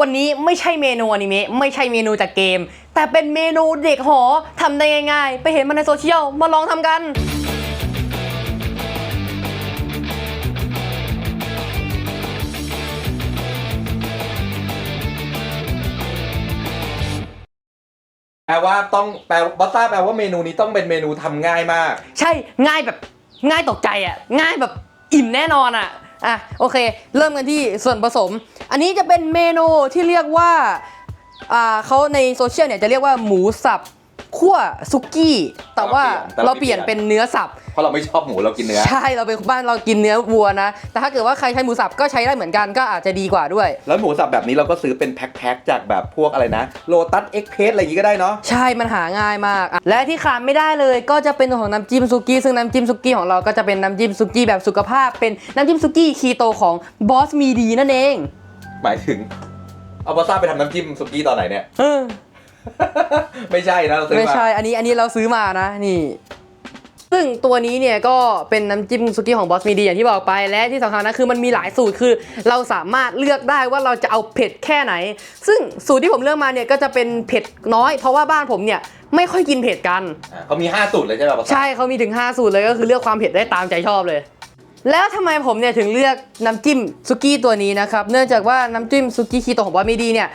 วันนี้ไม่ใช่เมนูอนิเมะไม่ใช่เมนูจากเกม แต่เป็นเมนูเด็กหอทำได้ง่ายๆ ไปเห็นมันในโซเชียลมาลองทำกันแปลว่าต้องแปลบัสซ่าแปลว่าเมนูนี้ต้องเป็นเมนูทำง่ายมาก ใช่ง่ายแบบง่ายตกใจอะ ง่ายแบบอิ่มแน่นอนอะ อะโอเค เริ่มกันที่ส่วนผสม อันนี้จะเป็นเมนูที่เรียกว่าอ่าเขาในโซเชียลเนี่ยจะเรียกว่าหมูสับ คั่วซุกี้แต่ว่าแต่เราเราเปเปลี่ลี่ยยนน เป็นเนื้อสับ เพราะเราไม่ชอบหมูเรากินเนื้อ ใช่เราเป็นบ้านเรากินเนื้อวัวนะ แต่ถ้าเกิดว่าใครใช้หมูสับก็ใช้ได้เหมือนกันก็อาจจะดีกว่าด้วย แล้วหมูสับแบบนี้เราก็ซื้อเป็นแพ็คๆจากแบบพวกอะไรนะโลตัสเอ็กเพสอะไรอย่างงี้ก็ได้เนาะ ใช่มันหาง่ายมากอะและที่ขาดไม่ได้เลยก็จะเป็นตัวของน้ำจิ้มซุกี้ซึ่งน้ำจิ้มซุกี้ของเราก็จะเป็นน้ำจิ้มซุกี้แบบสุขภาพ เป็นน้ำจิ้มซุกี้คีโตของบอสมีดีนั่นเองหมายถึงเอาบัสซ่าไปทำน้ำจิ้มสุกี้ตอนไหนเนี่ย เออ ไม่ใช่นะเราซื้อไม่มาใช่ อันนี้อันนี้เราซื้อมานะนี่ ซึ่งตัวนี้เนี่ยก็เป็นน้ำจิ้มซุกี้ของบอสมีดีอย่างที่บอกไปและที่สำคัญนะคือมันมีหลายสูตรคือ เราสามารถเลือกได้ว่าเราจะเอาเผ็ดแค่ไหน ซึ่งสูตรที่ผมเลือกมาเนี่ยก็จะเป็นเผ็ดน้อย เพราะว่าบ้านผมเนี่ยไม่ค่อยกินเผ็ดกัน อะเขามี 5 สูตรเลยใช่ไหมบัสซ่าใช่เขามีถึง 5 สูตรเลยก็คือเลือกความเผ็ดได้ตามใจชอบเลย แล้วทำไมผมเนี่ยถึงเลือกน้ำจิ้มซุกี้ตัวนี้นะครับ เนื่องจากว่าน้ำจิ้มซุกี้คีโตของบอสมีดีเนี่ย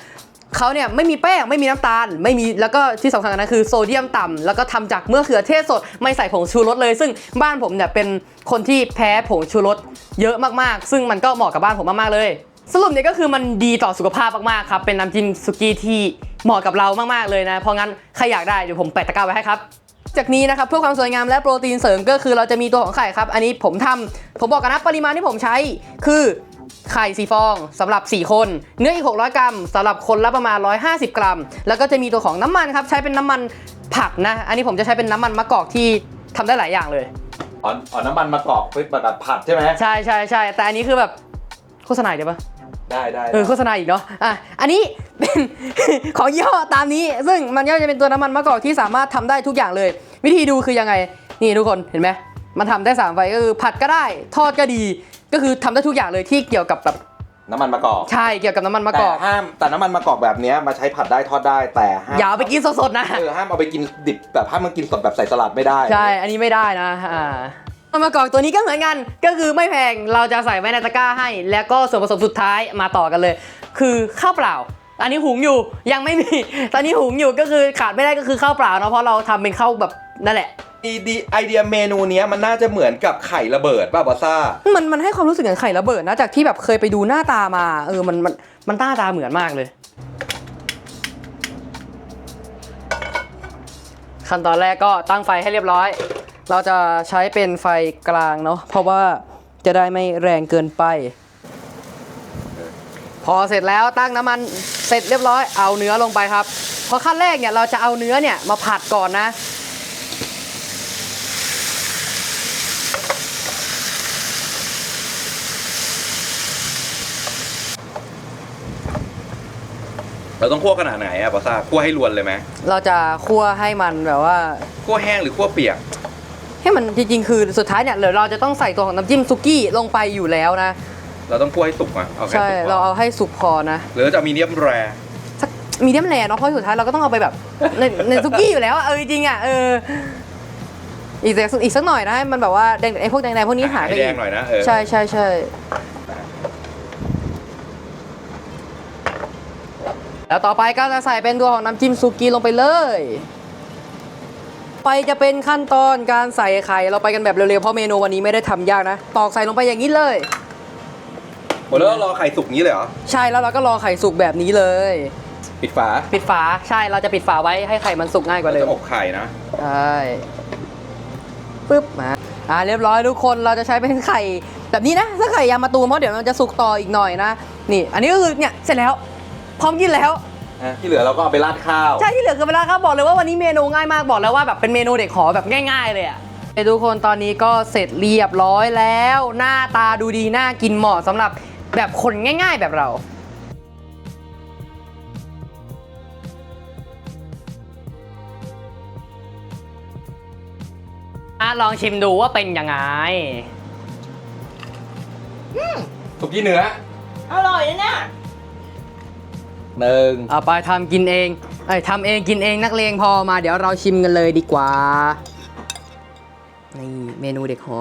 เขาเนี่ยไม่มีแป้งไม่มีน้ำตาล ไม่มีแล้วก็ที่สำคัญนะคือโซเดียมต่ำแล้วก็ทำจากเมื่อเขือเทศสดไม่ใส่ผงชูรสเลย ซึ่งบ้านผมเนี่ยเป็นคนที่แพ้ผงชูรสเยอะมากๆ ซึ่งมันก็เหมาะกับบ้านผมมากๆเลย สรุปเนี่ยก็คือมันดีต่อสุขภาพมากๆครับเป็นน้ำจิ้มซุกี้ที่เหมาะกับเรามากๆเลยนะเพราะงั้นใครอยากได้เดี๋ยวผมแปะตะกร้าไว้ให้ครับจากนี้นะครับเพื่อความสวยงามและโปรตีนเสริมก็คือเราจะมีตัวของไข่ครับ อันนี้ผมทำผมบอกกันนะปริมาณที่ผมใช้คือ ไข่สีฟองสำหรับ 4 คน เนื้ออีก 600 กรัมสำหรับคนละประมาณ 150 กรัม แล้วก็จะมีตัวของน้ำมันครับ ใช้เป็นน้ำมันผักนะ อันนี้ผมจะใช้เป็นน้ำมันมะกอกที่ทำได้หลายอย่างเลยอ๋ออ๋อน้ำมันมะกอกเพื่อแบบผัดใช่ไหมใช่ใช่ใช่แต่อันนี้คือแบบโฆษณาอีกเดี๋ยวปะได้ได้เออโฆษณาอีกเนาะอะอันนี้เป็นของยี่ห้อตามนี้ ซึ่งมันก็จะเป็นตัวน้ำมันมะกอกที่สามารถทำได้ทุกอย่างเลย วิธีดูคือยังไงนี่ทุกคนเห็นไหมมันทำได้3ไฟก็คือผัดก็ได้ ทอดก็ดี ก็คือทำได้ทุกอย่างเลยที่เกี่ยวกับแบบน้ำมันมะกอกใช่เกี่ยวกับน้ำมันมะกแต่อกห้ามแต่น้ำมันมะกอกแบบเนี้ยมาใช้ผัดได้ทอดได้แต่ห้ามอย่าเอาไปกินสดๆนะ เออห้ามเอาไปกินดิบแบบห้ามมันกินสดแบบใส่สลัดไม่ได้ ใช่ อันนี้ไม่ได้นะ อ่าน้ำมันมะกอกตัวนี้ก็เหมือนกัน ก็คือไม่แพง เราจะใส่ไว้ในตะกร้าให้ แล้วก็ส่วนผสมสุดท้ายมาต่อกันเลย คือข้าวเปล่า อันนี้หุงอยู่ ยังไม่มี ตอนนี้หุงอยู่ก็คือขาดไม่ได้ก็คือข้าวเปล่าเนาะ เพราะเราทำเป็นข้าวแบบนั่นแหละ ไอเดียไอเดียเมนูเนี้ยมันน่าจะเหมือนกับไข่ระเบิดป่ะบอสซ่า มันมันให้ความรู้สึกเหมือนไข่ระเบิดนะจากที่แบบเคยไปดูหน้าตามา เออมันมันมันหน้าตาเหมือนมากเลย ขั้นตอนแรกก็ตั้งไฟให้เรียบร้อย เราจะใช้เป็นไฟกลางเนาะเพราะว่าจะได้ไม่แรงเกินไป พอเสร็จแล้วตั้งน้ำมันเสร็จเรียบร้อยเอาเนื้อลงไปครับพราะขั้นแรกเนี่ยเราจะเอาเนื้อเนี่ยมาผัดก่อนนะ เราต้องคั่วขนาดไหนอะบอสซ่าคั่วให้รวนเลยไหมเราจะคั่วให้มันแบบว่า คั่วแห้งหรือคั่วเปียก ให้มันจริงๆคือสุดท้ายเนี่ยเดี๋ยวเราจะต้องใส่ตัวของน้ำจิ้มซุกี้ลงไปอยู่แล้วนะ เราต้องคั่วให้สุกอะเอาแค่ใช่สุกพเราเอาให้สุกพอนะหรือจะมีเดียมแรสักมีเดียมแรเนาะเพราะสุดท้ายเราก็ต้องเอาไปแบบในในซุกี้อยู่แล้วอะเออจริงๆอะเอออีกสักอีกสักหน่อยนะให้มันแบบว่าแดงไอ้พวกแดงๆพวกนี้หายไปแดอีงกหน่อยนะเออใช่ใช่ใช่ แล้วต่อไปก็จะใส่เป็นตัวของน้ำจิ้มซุกี้ลงไปเลย ไปจะเป็นขั้นตอนการใส่ไข่เราไปกันแบบเร็วๆเพราะเมนูวันนี้ไม่ได้ทำยากนะ ตอกใส่ลงไปอย่างนี้เลยหมดแล้วเรารอไข่สุกนี้เลยเหรอ ใช่แล้วเราก็รอไข่สุกแบบนี้เลย ปิดฝาปิดฝาใช่เราจะปิดฝาไว้ให้ไข่มันสุกง่ายกว่าเราเดิมจะอบไข่นะ ใช่ปึ๊บมาอ่าเรียบร้อยทุกคนเราจะใช้เป็นไข่แบบนี้นะถ้าไข่ยางมะตูมเพราะเดี๋ยวมันจะสุกต่ออีกหน่อยนะนี่ อันนี้ก็คือเนี่ยเสร็จแล้ว พร้อมกินแล้วที่เหลือเราก็เอาไปราดข้าว ใช่ที่เหลือคือเวลาครับบอกเลยว่าวันนี้เมนูง่ายมากบอกแล้วว่าแบบเป็นเมนูเด็กหอแบบง่าย ๆ เลยอะไอ้ทุกคนตอนนี้ก็เสร็จเรียบร้อยแล้ว หน้าตาดูดีน่ากินเหมาะสำหรับแบบคนง่าย ๆ แบบเรา อะลองชิมดูว่าเป็นยังไง สุกี้เนื้ออร่อยนะเนี่ย หนึ่งเอาไปทำกินเองเอ้ยทำเองกินเองนักเลงพอมาเดี๋ยวเราชิมกันเลยดีกว่านี่เมนูเด็กหอ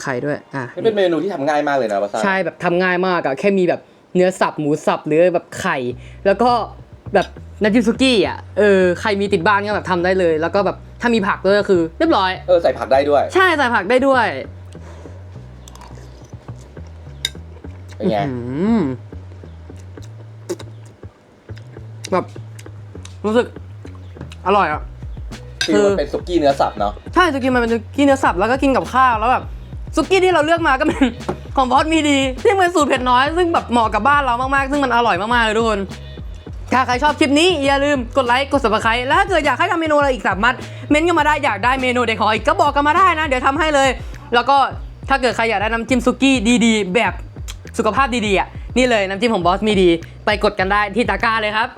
ไข่ด้วยอะนี่เป็นเมนูที่ทำง่ายมากเลยนะบัสซ่าใช่แบบทำง่ายมากอะแค่มีแบบเนื้อสับหมูสับหรือแบบไข่ แล้วก็แบบน้ำจิ้มซุกี้อะเออใครมีติดบ้านก็แบบทำได้เลย แล้วก็แบบถ้ามีผักด้วยก็คือ เรียบร้อย เออใส่ผักได้ด้วยใช่ใส่ผักได้ด้วยเป็นไง อืม แบบรู้สึกอร่อยอะคือมันเป็นสุกี้เนื้อสับเนาะ ใช่ซุกี้มันเป็นซุกี้เนื้อสับแล้วก็กินกับข้าวแล้วแบบซุกี้ที่เราเลือกมาก็เป็น ของบอสมีดีที่เป็นสูตรเผ็ดน้อย ซึ่งแบบเหมาะกับบ้านเรามากๆ ซึ่งมันอร่อยมากๆเลยทุกคน ถ้าใครชอบคลิปนี้อย่าลืมกดไลค์กด subscribe แล้วถ้าเกิดอยากให้ทำเมนูอะไรอีกสามารถเม้นต์กันมาได้อยากได้เมนูเด็กขออีกก็บอกกันมาได้นะ เดี๋ยวทำให้เลย แล้วก็ถ้าเกิดใครอยากได้น้ำจิ้มซุกี้ดีๆ แบบสุขภาพดีๆอะนี่เลยน้ำจิ้มของบอสมีดี ไปกดกันได้ที่ตะกร้าเลยครับ